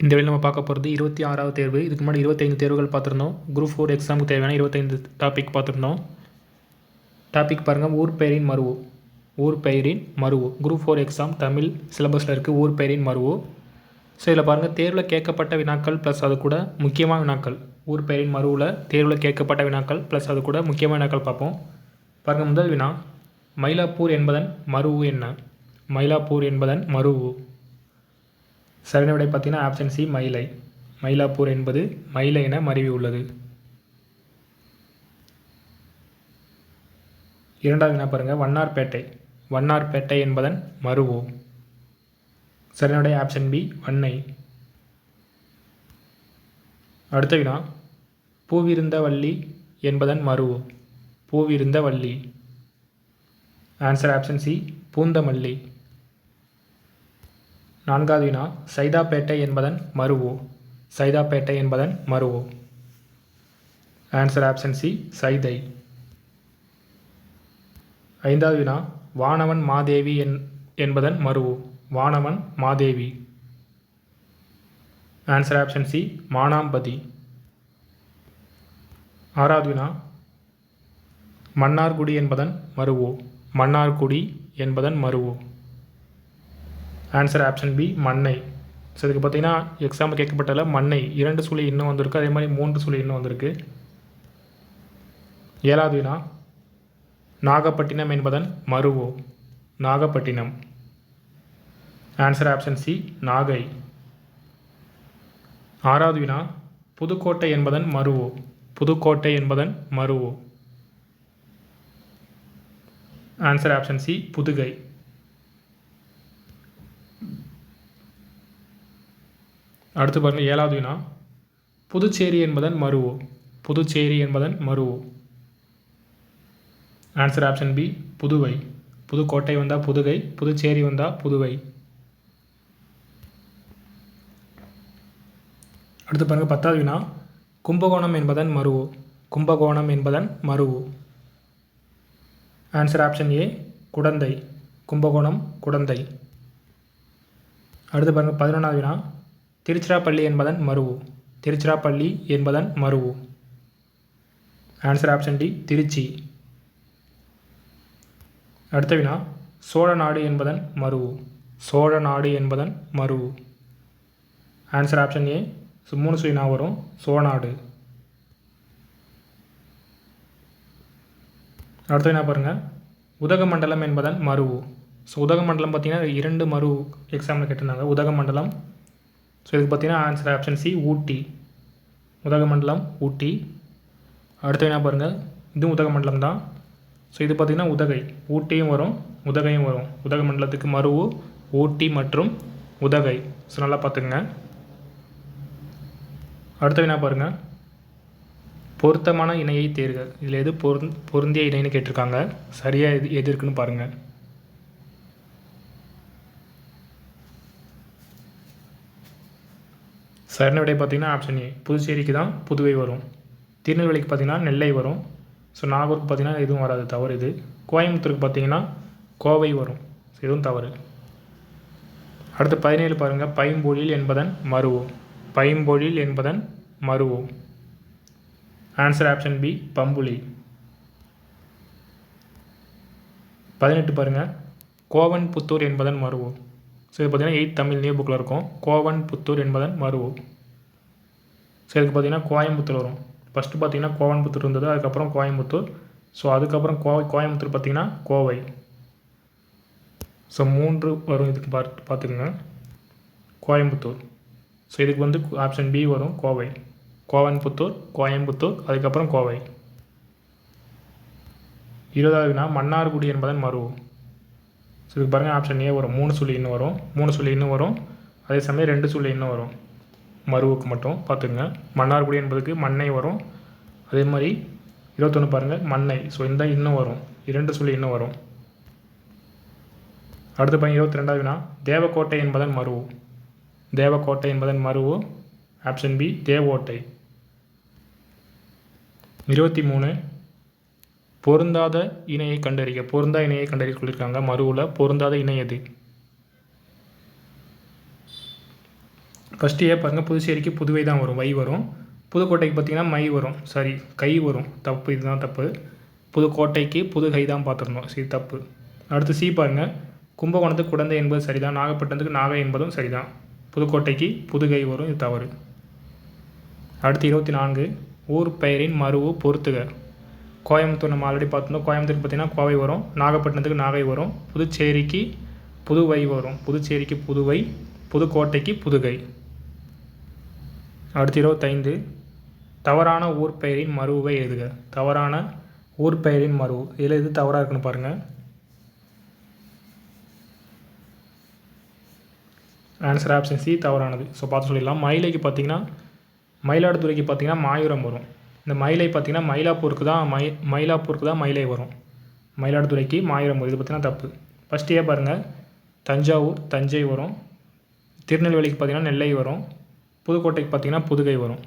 இந்த வழியில் நம்ம பார்க்க போகிறது இருபத்தி ஆறாவது தேர்வு. இதுக்கு முன்னாடி இருபத்தைந்து தேர்வுகள் பார்த்துருந்தோம். குரூப் ஃபோர் எக்ஸாமுக்கு தேவையான இருபத்தைந்து டாபிக் பார்த்துருந்தோம். டாபிக் பாருங்கள் ஊர் பெயரின் மருவு. ஊர் பெயரின் மருவு. குரூப் ஃபோர் எக்ஸாம் தமிழ் சிலபஸில் இருக்குது ஊர் பெயரின் மருவு. ஸோ இதில் பாருங்கள் தேர்வில் கேட்கப்பட்ட வினாக்கள் ப்ளஸ் அது கூட முக்கியமான வினாக்கள். ஊர் பெயரின் மருவில் தேர்வில் கேட்கப்பட்ட வினாக்கள் ப்ளஸ் அது கூட முக்கியமான வினாக்கள் பார்ப்போம். பாருங்கள் முதல் வினா. மயிலாப்பூர் என்பதன் மருவு என்ன? மயிலாப்பூர் என்பதன் மருவு. சரியான விடை பார்த்தீங்கன்னா ஆப்ஷன் சி மயிலை. மயிலாப்பூர் என்பது மயிலை என மருவி உள்ளது. இரண்டாவது என்ன பாருங்கள் வண்ணார்பேட்டை. வண்ணார்பேட்டை என்பதன் மருவோ. சரியான ஆப்ஷன் பி வண்ணை அடுத்த வினா பூவிருந்த வள்ளி என்பதன் மருவோ. Poovirunthavalli answer option C Poonamallee. நான்காவது வினா சைதாப்பேட்டை என்பதன் மருவோ. சைதாப்பேட்டை என்பதன் மருவோ. Answer option C Saidai. ஐந்தாவது வினா வானவன் மாதேவி என் என்பதன் மருவு. Vanavan Madevi. Answer option C Manampathi. ஆறாவது வினா மன்னார்குடி என்பதன் மருவு. மன்னார்குடி என்பதன் மருவு. Answer option B Mannai. So இதுக்கு பார்த்தீங்கன்னா எக்ஸாம் கேட்கப்பட்டல மண்ணை. இரண்டு சுழி இன்னும் வந்திருக்கு. அதே மாதிரி மூன்று சுழி இன்னும் வந்திருக்கு. ஏழாவது வினா. நாகப்பட்டினம் என்பதன் மருவோ Nagapattinam. Answer option C Nagai. ஆறாவது வினா. புதுக்கோட்டை என்பதன் மருவோ புதுக்கோட்டை என்பதன் மருவோ ஆன்சர் ஆப்ஷன் சி புதுகை. அடுத்து பாருங்கள் ஏழாவது வினா. புதுச்சேரி என்பதன் மருவோ புதுச்சேரி என்பதன் மருவோ answer option B Puduvai. Pudukkottai வந்தால் புதுகை புதுச்சேரி வந்தால் புதுவை. அடுத்து பாருங்கள் பத்தாவது வினா. கும்பகோணம் என்பதன் மருவோ கும்பகோணம் என்பதன் மருவோ answer option A Kudanthai. Kumbakonam Kudanthai. அடுத்து பாருங்கள் பதினொன்றாவது வினா. திருச்சிராப்பள்ளி என்பதன் மருவு திருச்சிராப்பள்ளி என்பதன் மருவு ஆன்சர் ஆப்ஷன் டி திருச்சி. அடுத்த வினா சோழ நாடு என்பதன் மருவு சோழ நாடு என்பதன் மருவு ஆன்சர் ஆப்ஷன் ஏ மூணு சுயினா வரும். சோழநாடு அடுத்த என்ன பாருங்கள் உதகமண்டலம் என்பதன் மருவு ஸோ உதகமண்டலம் பார்த்தீங்கன்னா இரண்டு மரு எக்ஸாமில் கேட்டிருந்தாங்க. உதகமண்டலம் ஸோ இதுக்கு பார்த்தீங்கன்னா answer option C Ooty. Udhagamandalam Ooty. அடுத்து என்ன பாருங்கள் இதுவும் உதகமண்டலம் தான். ஸோ இது பார்த்திங்கன்னா உதகை. ஊட்டியும் வரும் உதகையும் வரும். உதகமண்டலத்துக்கு மருவு ஊட்டி மற்றும் உதகை. ஸோ நல்லா பார்த்துக்குங்க. அடுத்து என்ன பாருங்கள் பொருத்தமான இணையை தேர்க. இதில் எது பொருந் பொருந்திய இணைன்னு கேட்டிருக்காங்க. சரியாக எது எது இருக்குன்னு பாருங்கள் சரியான விடை பார்த்திங்கன்னா ஆப்ஷன் ஏ புதுச்சேரிக்கு தான் புதுவை வரும். திருநெல்வேலிக்கு பார்த்திங்கன்னா நெல்லை வரும். ஸோ நாகூருக்கு பார்த்திங்கன்னா எதுவும் வராது. தவறு இது. கோயம்புத்தூருக்கு பார்த்திங்கன்னா கோவை வரும். ஸோ எதுவும் தவறு. அடுத்து பதினேழு பாருங்கள் பைம்பொழில் என்பதன் மருவோ பைம்பொழில் என்பதன் மருவோ ஆன்சர் ஆப்ஷன் பி பம்புலி. பதினெட்டு பாருங்கள் கோவன் புத்தூர் என்பதன் மருவோ ஸோ இது பார்த்திங்கன்னா எயிட் தமிழ் நியூ புக்கில் இருக்கும். கோவன் புத்தூர் என்பதன் மருவு ஸோ இதுக்கு பார்த்திங்கன்னா கோயம்புத்தூர் வரும். ஃபஸ்ட்டு பார்த்திங்கன்னா கோவன்புத்தூர் இருந்தது அதுக்கப்புறம் கோயம்புத்தூர். ஸோ அதுக்கப்புறம் கோவை கோயம்புத்தூர் பார்த்திங்கன்னா கோவை. ஸோ மூன்று வரும் இதுக்கு பார்த்து பார்த்துக்குங்க கோயம்புத்தூர். ஸோ இதுக்கு வந்து ஆப்ஷன் பி வரும் கோவை. கோவன்புத்தூர் கோயம்புத்தூர் அதுக்கப்புறம் கோவை. இருபதாவது வினா மன்னார்குடி என்பதன் மருவு ஸோ இதுக்கு பாருங்கள் ஆப்ஷன் ஏ வரும். மூணு சுழி இன்னும் வரும். மூணு சுழி இன்னும் வரும். அதே சமயம் ரெண்டு சுழி இன்னும் வரும். மருவுக்கு மட்டும் பார்த்துங்க மன்னார்குடி என்பதுக்கு மண்ணை வரும். அதே மாதிரி இருபத்தொன்று பாருங்கள் மண்ணை. ஸோ இந்த இன்னும் வரும். இரண்டு சொல்லி இன்னும் வரும். அடுத்து பாருங்கள் இருபத்தி ரெண்டாவது வினா. தேவக்கோட்டை என்பதன் மருவு. தேவக்கோட்டை என்பதன் மருவு ஆப்ஷன் பி தேவோட்டை. இருபத்தி மூணு பொருந்தாத இணையை கண்டறிய பொருந்தா இணையை கண்டறிய சொல்லியிருக்காங்க. மருவில் பொருந்தாத இணை எது? ஃபஸ்ட்டு ஏ பாருங்கள் புதுச்சேரிக்கு புதுவை தான் வரும் வை வரும். புதுக்கோட்டைக்கு பார்த்தீங்கன்னா மை வரும். சாரி கை வரும். தப்பு இதுதான் தப்பு. புதுக்கோட்டைக்கு புது கை தான் பார்த்துருந்தோம். சரி தப்பு. அடுத்து சி பாருங்கள் கும்பகோணத்துக்கு குடந்தை என்பது சரிதான். நாகப்பட்டினத்துக்கு நாகை என்பதும் சரிதான். புதுக்கோட்டைக்கு புதுகை வரும் இது தவறு. அடுத்து இருபத்தி நான்கு ஊர் பெயரின் மருவு பொறுத்துக. கோயம்புத்தூர் நம்ம ஆல்ரெடி பார்த்துருந்தோம். கோயம்புத்தூர் பார்த்தீங்கன்னா கோவை வரும். நாகப்பட்டினத்துக்கு நாகை வரும். புதுச்சேரிக்கு புதுவை வரும். புதுச்சேரிக்கு புதுவை புதுக்கோட்டைக்கு புதுகை. அடுத்து இருபத்தைந்து. தவறான ஊர் பெயரின் மருவை எழுதுக. தவறான ஊர் பெயரின் மருவு இதில் எது தவறாக இருக்குன்னு பாருங்கள் ஆன்சர் ஆப்ஷன் சி தவறானது. ஸோ பார்த்து சொல்லிடலாம். மயிலைக்கு பார்த்தீங்கன்னா மயிலாடுதுறைக்கு பார்த்தீங்கன்னா மாயூரம் வரும். இந்த மயிலை பார்த்தீங்கன்னா மயிலாப்பூருக்கு தான் மை மயிலாப்பூருக்கு தான் மயிலை வரும். மயிலாடுதுறைக்கு மாயிரம் இது பார்த்திங்கன்னா தப்பு. ஃபஸ்ட் ஏ பாருங்கள் தஞ்சாவூர் தஞ்சை வரும். திருநெல்வேலிக்கு பார்த்தீங்கன்னா நெல்லை வரும். புதுக்கோட்டைக்கு பார்த்தீங்கன்னா புதுகை வரும்.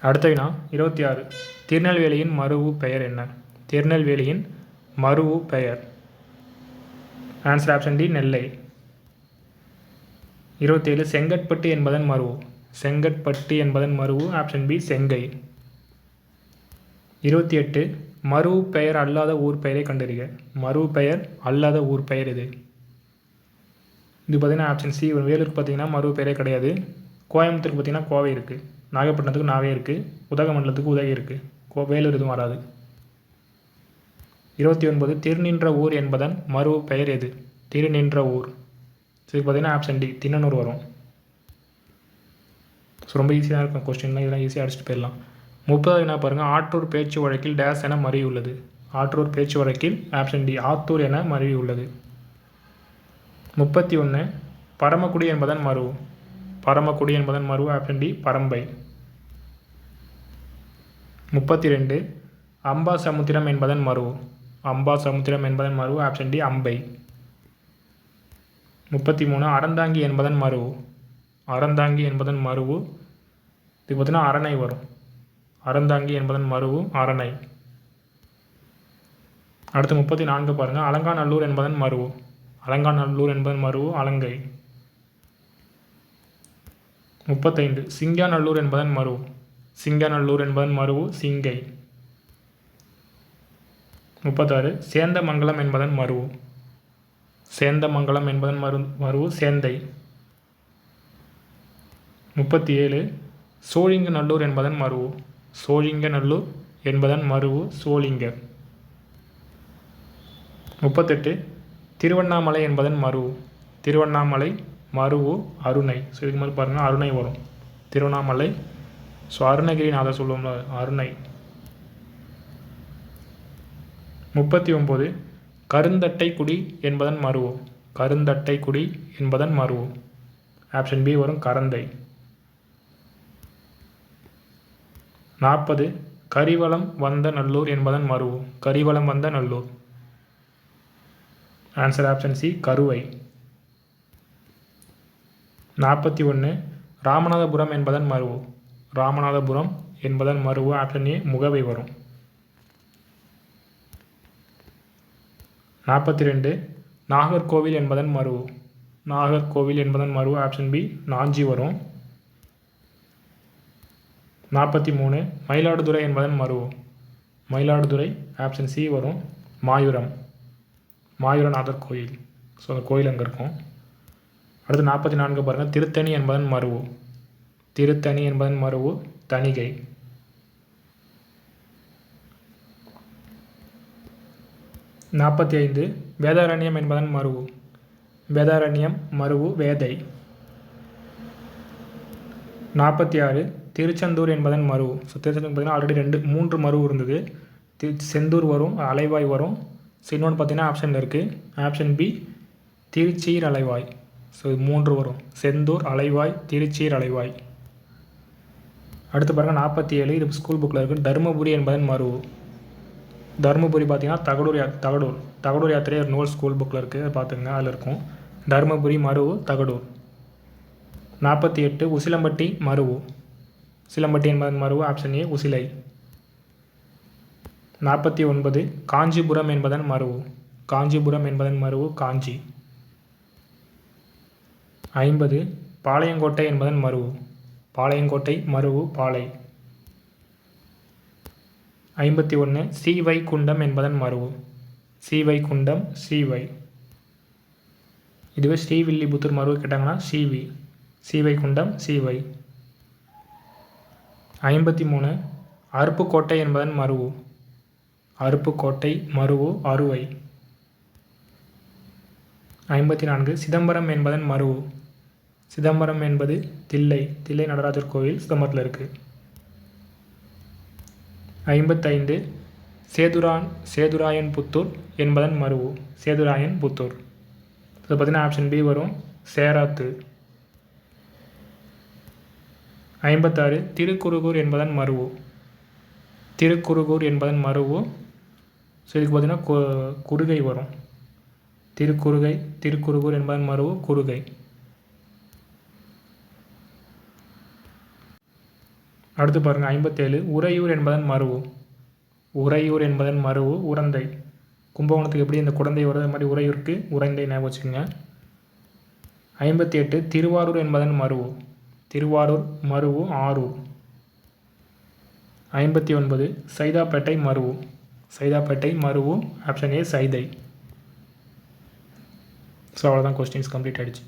அடுத்த வினா இருபத்தி ஆறு. திருநெல்வேலியின் மருவு பெயர் என்ன? திருநெல்வேலியின் மருவு பெயர். Answer option D Nellai. இருபத்தேழு செங்கற்பட்டு என்பதன் மருவு செங்கற்பட்டு என்பதன் மருவு ஆப்ஷன் பி செங்கை. இருபத்தி எட்டு மருவு பெயர் அல்லாத ஊர் பெயரை கண்டறிக. மருவு பெயர் அல்லாத ஊர் பெயர் இது இது பார்த்தீங்கன்னா ஆப்ஷன் சி வேலூருக்கு பார்த்தீங்கன்னா மருவு பெயரே கிடையாது. கோயம்புத்தூருக்கு பார்த்திங்கன்னா கோவை இருக்குது நாகப்பட்டினத்துக்கு நாவே இருக்குது உதகமண்டலத்துக்கு உதகை இருக்குது கோ வேலூர் எதுவும் வராது. இருபத்தி ஒன்பது திருநின்ற ஊர் என்பதன் மறு பெயர் எது? திருநின்ற ஊர். சரி பார்த்தீங்கன்னா ஆப்ஷன் டி தின்னனூர் வரும். ஸோ ரொம்ப ஈஸியாக இருக்கும். கொஸ்டின்லாம் இதெல்லாம் ஈஸியாக அடிச்சுட்டு போயிடலாம். முப்பதாவது என்ன பாருங்கள் ஆற்றூர் பேச்சு வழக்கில் டேஸ் என மருவி உள்ளது ஆற்றூர் பேச்சு வழக்கில் ஆப்ஷன் டி ஆத்தூர் என மருவி உள்ளது முப்பத்தி ஒன்று பரமக்குடி என்பதன் மருவு பரமக்குடி என்பதன் மருவு ஆப்ஷன் டி பரம்பை. முப்பத்தி ரெண்டு அம்பா சமுத்திரம் என்பதன் மருவு அம்பா சமுத்திரம் என்பதன் மருவு ஆப்ஷன் டி அம்பை. முப்பத்தி மூணு அறந்தாங்கி என்பதன் மருவு அறந்தாங்கி என்பதன் மருவு இது பார்த்தீங்கன்னா அரணை வரும். அறந்தாங்கி என்பதன் மருவு அரணை. அடுத்து முப்பத்தி நான்கு பாருங்கள் அலங்காநல்லூர் என்பதன் மருவு அலங்காநல்லூர் என்பதன் மருவு அலங்கை. முப்பத்தைந்து. சிங்காநல்லூர் என்பதன் மருவு சிங்கநல்லூர் என்பதன் மருவு சிங்கை. முப்பத்தாறு. சேந்தமங்கலம் என்பதன் மருவு சேந்தமங்கலம் என்பதன் மரு மருவு சேந்தை. முப்பத்தி ஏழு சோழிங்க நல்லூர் என்பதன் மருவு சோழிங்க நல்லூர் என்பதன் மருவு சோழிங்க. முப்பத்தெட்டு. திருவண்ணாமலை என்பதன் மருவு திருவண்ணாமலை மருவு அருணை. ஸோ இதுக்கு மாதிரி பாருங்கள் அருணை வரும். திருவண்ணாமலை. ஸோ அருணகிரி நாதர் சொல்லுவோம்ல அருணை. முப்பத்தி ஒம்பது கருந்தட்டை குடி என்பதன் மருவு கருந்தட்டை குடி என்பதன் மருவு ஆப்ஷன் பி வரும் கரந்தை. நாற்பது. கரிவளம் வந்த நல்லூர் என்பதன் மருவு கரிவளம் வந்த நல்லூர். ஆன்சர் ஆப்ஷன் சி கருவை. நாற்பத்தி ஒன்று. ராமநாதபுரம் என்பதன் மருவு ராமநாதபுரம் என்பதன் மருவு ஆப்ஷன் ஏ முகவை வரும். நாற்பத்தி ரெண்டு. நாகர்கோவில் என்பதன் மருவு நாகர்கோவில் என்பதன் மருவு ஆப்ஷன் பி நாஞ்சி வரும். நாற்பத்தி மூணு மயிலாடுதுறை என்பதன் மருவு மயிலாடுதுறை ஆப்ஷன் சி வரும். மாயூரம். மாயூரநாதர் கோயில். ஸோ அந்த கோயில் அங்கே இருக்கும்? அடுத்து நாற்பத்தி நான்கு பாருங்கள் திருத்தணி என்பதன் மருவு திருத்தணி என்பதன் மருவு தணிகை. நாற்பத்தி ஐந்து வேதாரண்யம் என்பதன் மருவு வேதாரண்யம் மருவு வேதை. நாற்பத்தி ஆறு திருச்செந்தூர் என்பதன் மறு ஸோ திருச்செந்தூர் பார்த்தீங்கன்னா ஆல்ரெடி ரெண்டு மூன்று மறு இருந்தது. திரு செந்தூர் வரும் அலைவாய் வரும். ஸோ இன்னொன்று பார்த்தீங்கன்னா ஆப்ஷனில் இருக்குது option B Tiruchir Alaivay. So மூன்று வரும். செந்தூர் அலைவாய் திருச்சீர் அலைவாய். அடுத்து பாருங்கள் நாற்பத்தி ஏழு இது ஸ்கூல் புக்கில் இருக்குது தருமபுரி என்பதன் மறு. தருமபுரி பார்த்தீங்கன்னா தகடூர் யா தகடூர். தகடூர் யாத்திரை ஒரு நூல் ஸ்கூல் புக்கில் இருக்குது பார்த்துங்க அதில் இருக்கும். தருமபுரி மருவு தகடூர். நாற்பத்தி எட்டு உசிலம்பட்டி மருவு சிலம்பட்டி என்பதன் மருவு ஆப்ஷன் ஏ உசிலை. நாற்பத்தி ஒன்பது காஞ்சிபுரம் என்பதன் மறுவு காஞ்சிபுரம் என்பதன் மருவு காஞ்சி. ஐம்பது பாளையங்கோட்டை என்பதன் மறுவு பாளையங்கோட்டை மருவு பாளை. ஐம்பத்தி ஒன்று சீவை குண்டம் என்பதன் மறுவு சீவை குண்டம் சீவை. இதுவே ஸ்ரீவில்லிபுத்தூர் மருவு கேட்டாங்கன்னா சிவி. சீவை குண்டம் சீவை. ஐம்பத்தி மூணு அருப்புக்கோட்டை என்பதன் மருவு அருப்புக்கோட்டை மருவு அறுவை. ஐம்பத்தி நான்கு சிதம்பரம் என்பதன் மருவு சிதம்பரம் என்பது தில்லை. தில்லை நடராஜர் கோவில் சிதம்பரத்தில் இருக்குது ஐம்பத்தைந்து. சேதுரான் சேதுராயன் புத்தூர் என்பதன் மருவு சேதுராயன் புத்தூர். இது பார்த்தீங்கன்னா ஆப்ஷன் பி வரும். சேராத்து. ஐம்பத்தாறு திருக்குறுகூர் என்பதன் மருவு திருக்குறுகூர் என்பதன் மருவு ஸோ இதுக்கு பார்த்திங்கன்னா கு குறுகை வரும். திருக்குறுகை திருக்குறுகூர் என்பதன் மருவு குறுகை. அடுத்து பாருங்கள் ஐம்பத்தேழு உறையூர் என்பதன் மருவு உறையூர் என்பதன் மருவு உரந்தை கும்பகோணத்துக்கு எப்படி இந்த குழந்தை வருது? அது மாதிரி உறையூருக்கு உரந்தை ஞாபகம் வச்சுக்கோங்க. ஐம்பத்தி எட்டு திருவாரூர் என்பதன் மருவு திருவாரூர் மருவு ஆரூர். ஐம்பத்தி ஒன்பது சைதாப்பேட்டை மருவு. சைதாப்பேட்டை மருவு ஆப்ஷன் ஏ சைதை. ஸோ அவ்வளோதான் கொஸ்டின்ஸ் கம்ப்ளீட் ஆகிடுச்சு